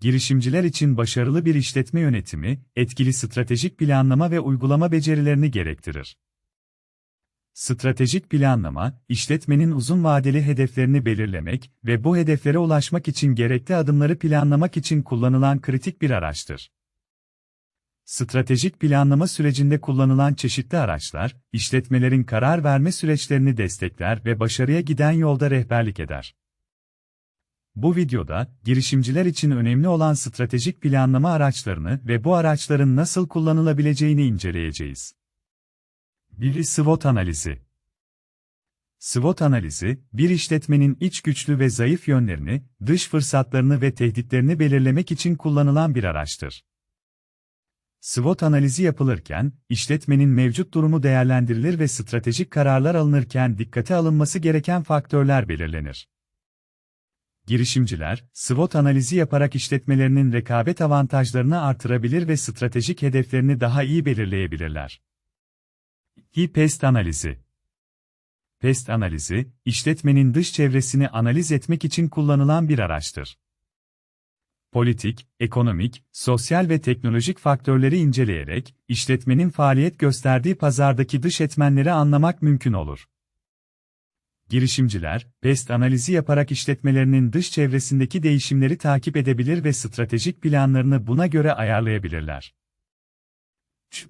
girişimciler için başarılı bir işletme yönetimi, etkili stratejik planlama ve uygulama becerilerini gerektirir. Stratejik planlama, işletmenin uzun vadeli hedeflerini belirlemek ve bu hedeflere ulaşmak için gerekli adımları planlamak için kullanılan kritik bir araçtır. Stratejik planlama sürecinde kullanılan çeşitli araçlar, işletmelerin karar verme süreçlerini destekler ve başarıya giden yolda rehberlik eder. Bu videoda, girişimciler için önemli olan stratejik planlama araçlarını ve bu araçların nasıl kullanılabileceğini inceleyeceğiz. 1. SWOT analizi SWOT analizi, bir işletmenin iç güçlü ve zayıf yönlerini, dış fırsatlarını ve tehditlerini belirlemek için kullanılan bir araçtır. SWOT analizi yapılırken, işletmenin mevcut durumu değerlendirilir ve stratejik kararlar alınırken dikkate alınması gereken faktörler belirlenir. Girişimciler, SWOT analizi yaparak işletmelerinin rekabet avantajlarını artırabilir ve stratejik hedeflerini daha iyi belirleyebilirler. 2. Pest analizi Pest analizi, işletmenin dış çevresini analiz etmek için kullanılan bir araçtır. Politik, ekonomik, sosyal ve teknolojik faktörleri inceleyerek, işletmenin faaliyet gösterdiği pazardaki dış etmenleri anlamak mümkün olur. Girişimciler, PEST analizi yaparak işletmelerinin dış çevresindeki değişimleri takip edebilir ve stratejik planlarını buna göre ayarlayabilirler.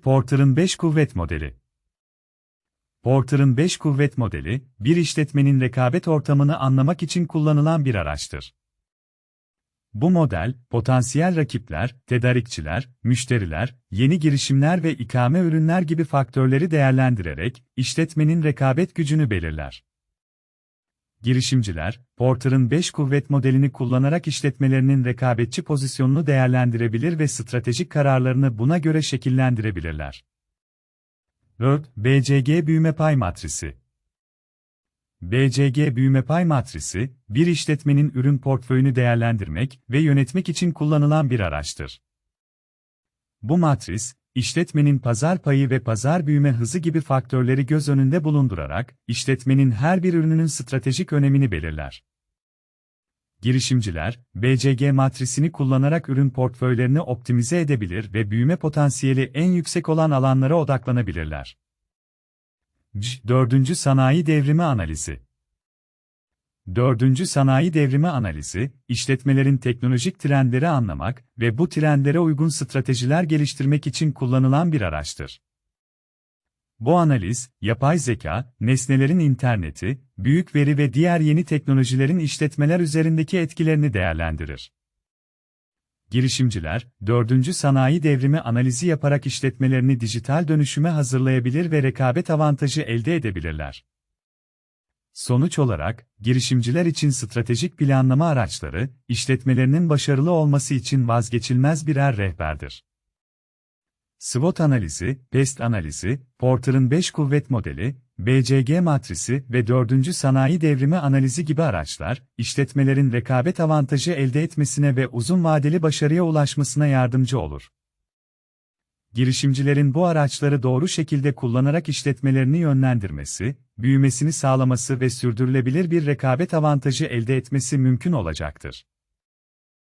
Porter'ın 5 kuvvet modeli Porter'ın 5 kuvvet modeli, bir işletmenin rekabet ortamını anlamak için kullanılan bir araçtır. Bu model, potansiyel rakipler, tedarikçiler, müşteriler, yeni girişimler ve ikame ürünler gibi faktörleri değerlendirerek, işletmenin rekabet gücünü belirler. Girişimciler, Porter'ın 5 kuvvet modelini kullanarak işletmelerinin rekabetçi pozisyonunu değerlendirebilir ve stratejik kararlarını buna göre şekillendirebilirler. 4. BCG büyüme pay matrisi BCG büyüme pay matrisi, bir işletmenin ürün portföyünü değerlendirmek ve yönetmek için kullanılan bir araçtır. Bu matris, işletmenin pazar payı ve pazar büyüme hızı gibi faktörleri göz önünde bulundurarak, işletmenin her bir ürününün stratejik önemini belirler. Girişimciler, BCG matrisini kullanarak ürün portföylerini optimize edebilir ve büyüme potansiyeli en yüksek olan alanlara odaklanabilirler. 4. Sanayi Devrimi Analizi Dördüncü sanayi devrimi analizi, işletmelerin teknolojik trendleri anlamak ve bu trendlere uygun stratejiler geliştirmek için kullanılan bir araçtır. Bu analiz, yapay zeka, nesnelerin interneti, büyük veri ve diğer yeni teknolojilerin işletmeler üzerindeki etkilerini değerlendirir. Girişimciler, dördüncü sanayi devrimi analizi yaparak işletmelerini dijital dönüşüme hazırlayabilir ve rekabet avantajı elde edebilirler. Sonuç olarak, girişimciler için stratejik planlama araçları, işletmelerinin başarılı olması için vazgeçilmez birer rehberdir. SWOT analizi, PEST analizi, Porter'ın 5 kuvvet modeli, BCG matrisi ve 4. sanayi devrimi analizi gibi araçlar, işletmelerin rekabet avantajı elde etmesine ve uzun vadeli başarıya ulaşmasına yardımcı olur. Girişimcilerin bu araçları doğru şekilde kullanarak işletmelerini yönlendirmesi, büyümesini sağlaması ve sürdürülebilir bir rekabet avantajı elde etmesi mümkün olacaktır.